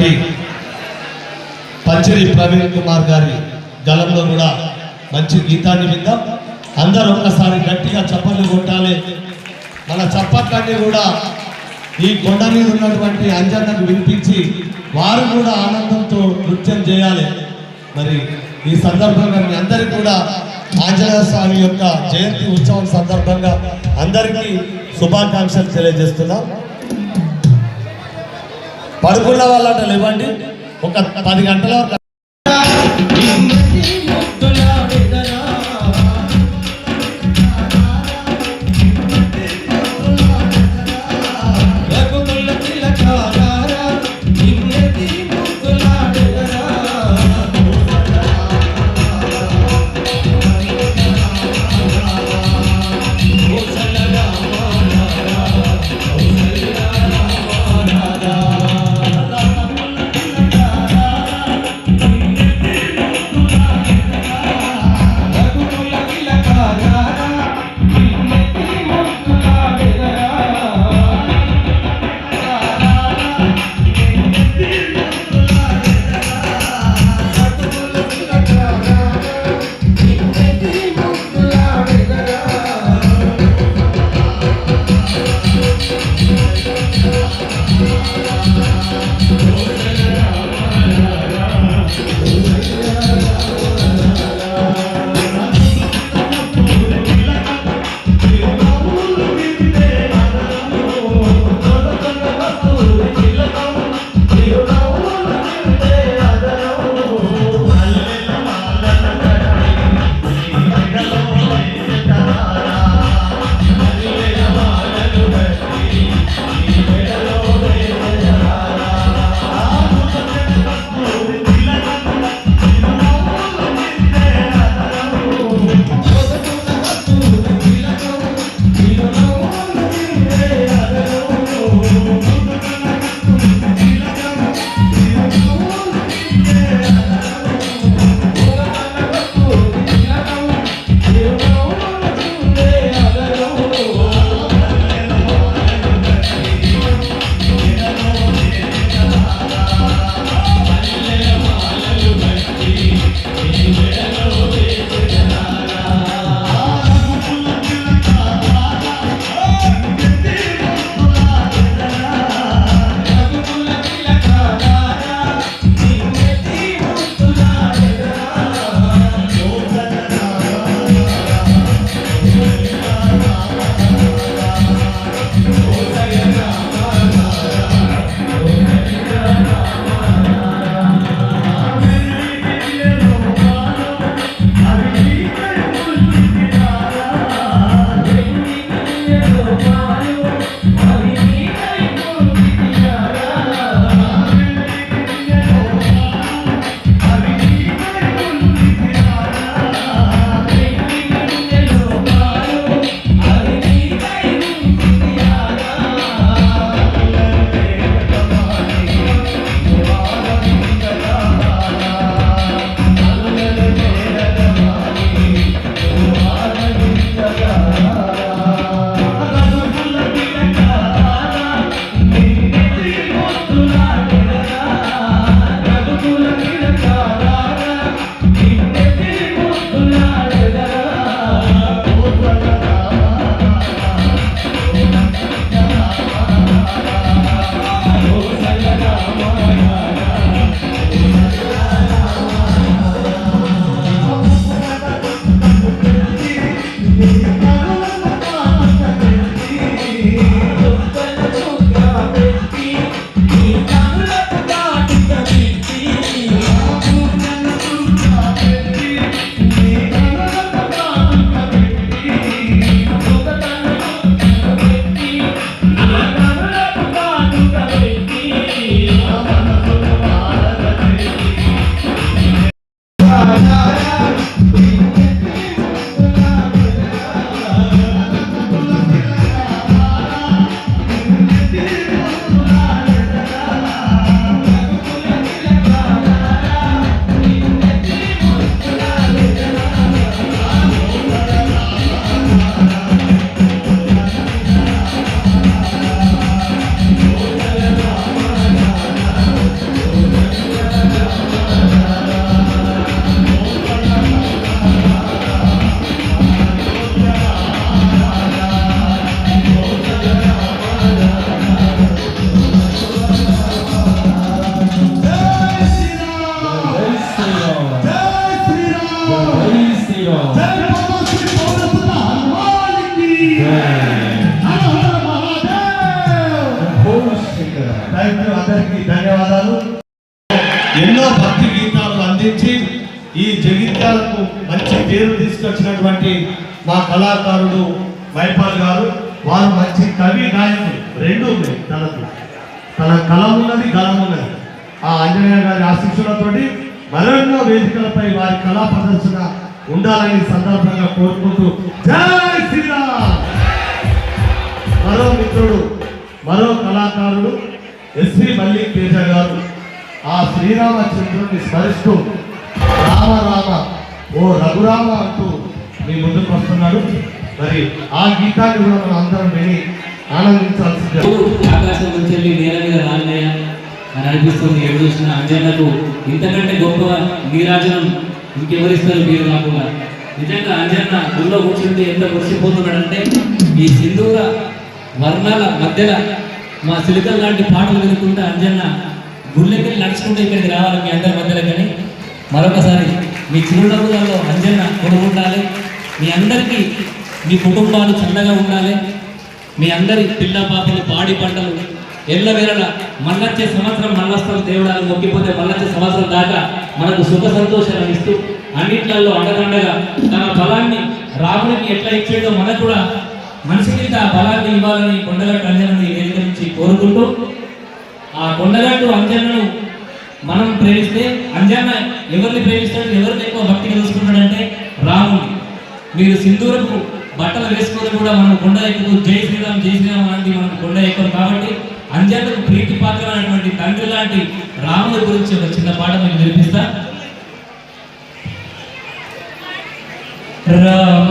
చేసినటువంటి పంచరి ప్రవీణ్ కుమార్ గారి గలంలో కూడా మంచి గీతాన్ని విందాం. అందరూ ఒక్కసారి గట్టిగా చప్పట్లు కొట్టాలి. మన చప్పట్లన్నీ కూడా ఈ కొండ మీద ఉన్నటువంటి అంజన్నకు వినిపించి వారు కూడా ఆనందంతో నృత్యం చేయాలి. మరి ఈ సందర్భంగా మీ అందరికీ కూడా ఆంజనేయ స్వామి యొక్క జయంతి ఉత్సవం సందర్భంగా అందరికీ శుభాకాంక్షలు తెలియజేస్తున్నాం. పడుకున్న వాళ్ళంట లేవండి. ఒక పది గంటల వరకు పేరు తీసుకొచ్చినటువంటి మా కళాకారుడు మైపాల్ గారు వారు మంచి కవి గాయకులు రెండు ఉన్నాయి తనకు. తన కళ ఉన్నది గలం ఉన్నది. ఆ ఆంజనేయ గారి ఆశీస్సులతోటి మరెన్నో వేదికలపై వారి కళా ప్రదర్శన ఉండాలని సందర్భంగా కోరుకుంటూ జై శ్రీరామ్! మరో మిత్రుడు మరో కళాకారుడు ఎస్వి మల్లి తేజ గారు. ఆ శ్రీరామచంద్రుడిని స్మరిస్తూ రామ రామ ఓ రఘురామ అంటూ మీ ముందుకు వస్తున్నాడు. మరి ఆ గీతాన్ని కూడా మనం అందరం విని ఆనందించాల్సిందే. ఆకాశం నుంచి వెళ్ళి నేల మీద రాలినాయా అని అనిపిస్తుంది ఎప్పుడు చూసిన అంజన్నకు ఇంతకంటే గొప్ప నీరాజనం ఇంకెవరిస్తారు మీరు కాకుండా నిజంగా అంజన్న గుళ్ళో కూర్చుంటే ఎంత మురిసిపోతున్నాడంటే ఈ సింధూర వర్ణాల మధ్యలో మా సిలికల్ లాంటి పాటలు వినుకుంటే అంజన్న గుళ్ళకెళ్ళి నడుచుకుంటే ఇక్కడికి రావాలి మీ అందరి మధ్యలో కానీ. మరొకసారి మీ చిరునవ్వులలో అంజన్న ఉండాలి? మీ అందరికీ మీ కుటుంబాలు చల్లగా ఉండాలి. మీ అందరి పిల్ల పాపలు పాడి పంటలు ఎల్ల వేళ మళ్ళొచ్చే సంవత్సరం మళ్ళొస్తాం దేవుడాలు మొక్కిపోతే మళ్ళొచ్చే సంవత్సరం దాకా మనకు సుఖ సంతోషాలు ఇస్తూ అన్నిట్లలో అండదండగా తన బలాన్ని రాముడికి ఎట్లా ఇచ్చేదో మనకు కూడా మనిషికి ఆ బలాన్ని ఇవ్వాలని కొండగట్టు అంజనని వేదిక నుంచి కోరుకుంటూ ఆ కొండగట్టు అంజనను మనం ప్రేమిస్తే అంజాన ఎవరిని ప్రేమిస్తాడు ఎవరిని ఎక్కువ భక్తి కలుసుకుంటాడంటే రాముని మీరు సింధూరపు బట్టలు వేసుకొని కూడా మనం కొండ ఎక్కువ జై శ్రీరామ్ జై శ్రీరామ్ లాంటి మనం కొండ ఎక్కువ కాబట్టి అంజాతకు ప్రీతి పాత్రమైనటువంటి తండ్రి లాంటి రాముడి గురించి ఒక చిన్న పాట మీకు వినిపిస్తా. రామ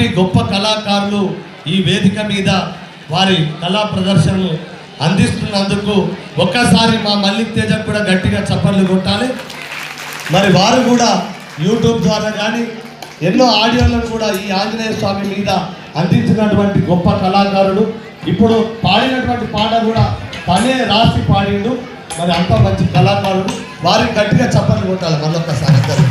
ఇలాంటి గొప్ప కళాకారులు ఈ వేదిక మీద వారి కళా ప్రదర్శనను అందిస్తున్నందుకు ఒక్కసారి మా మల్లిక్ తేజ కూడా గట్టిగా చప్పట్లు కొట్టాలి. మరి వారు కూడా యూట్యూబ్ ద్వారా కానీ ఎన్నో ఆడియోలను కూడా ఈ ఆంజనేయ స్వామి మీద అందించినటువంటి గొప్ప కళాకారుడు. ఇప్పుడు పాడినటువంటి పాట కూడా తనే రాసి పాడిండు. మరి అంత మంచి కళాకారుడు. వారికి గట్టిగా చప్పట్లు కొట్టాలి మళ్ళొక్కసారి అందరూ.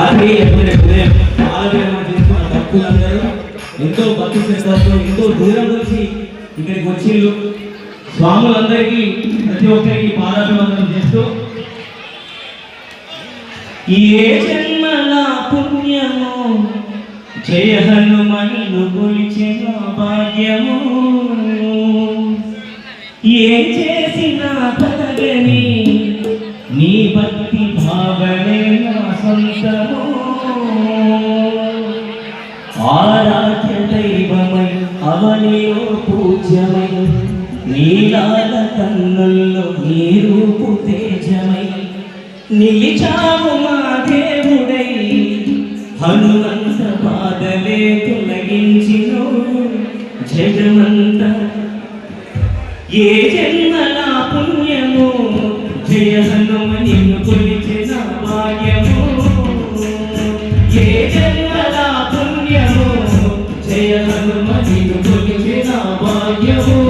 రాత్రి ఎప్పుడే ఉదయం ఆరోగ్యంగా చేస్తున్న భక్తులందరూ ఎంతో భక్తి శ్రద్ధలతో ఎంతో దూరం నుంచి ఇక్కడికి వచ్చిళ్ళు. స్వాములందరికీ ప్రతి ఒక్కరికి పాదాభివందనం చేస్తూ ఏ జన్మలా పుణ్యము? జయ హనుమను కొలిచిన భాగ్యము. ఏ చేసిన తగని నీ భక్తి భావనే సొంతము ఆరాధ్య దైవమై అవనియో పూజ్యమై నీలాల కన్నుల్లో నీ రూపు తేజమై నిలిచాము మా దేవుడై హనుమంత బాధలే తొలగించినో జగమంత. ఏ జన్మల పుణ్యము జయ హనుమని జన్మ హనుమ నిన్ను భాగ్యము.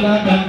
la la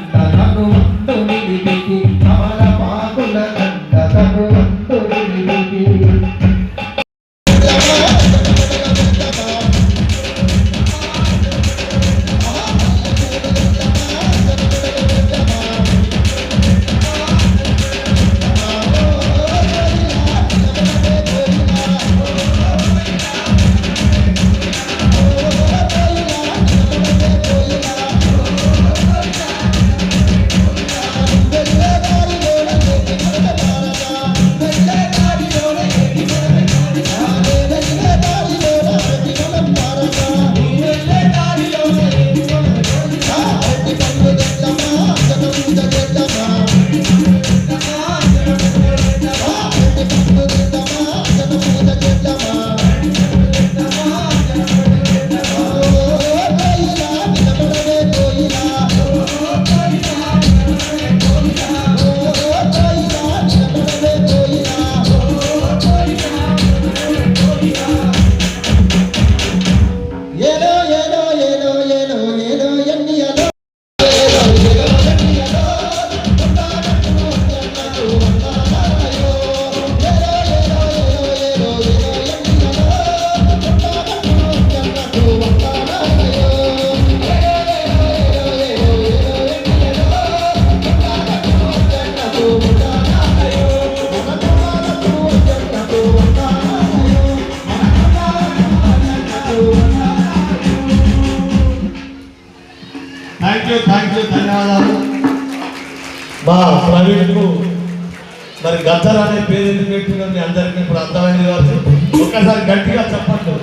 గద్దర్ అనే పేరు ఎందుకు పెట్టిందో మీ అందరికీ ఇప్పుడు అర్థమైంది కావచ్చు ఒక్కసారి గట్టిగా చెప్పండి.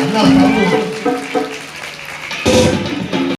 అన్న ప్రభు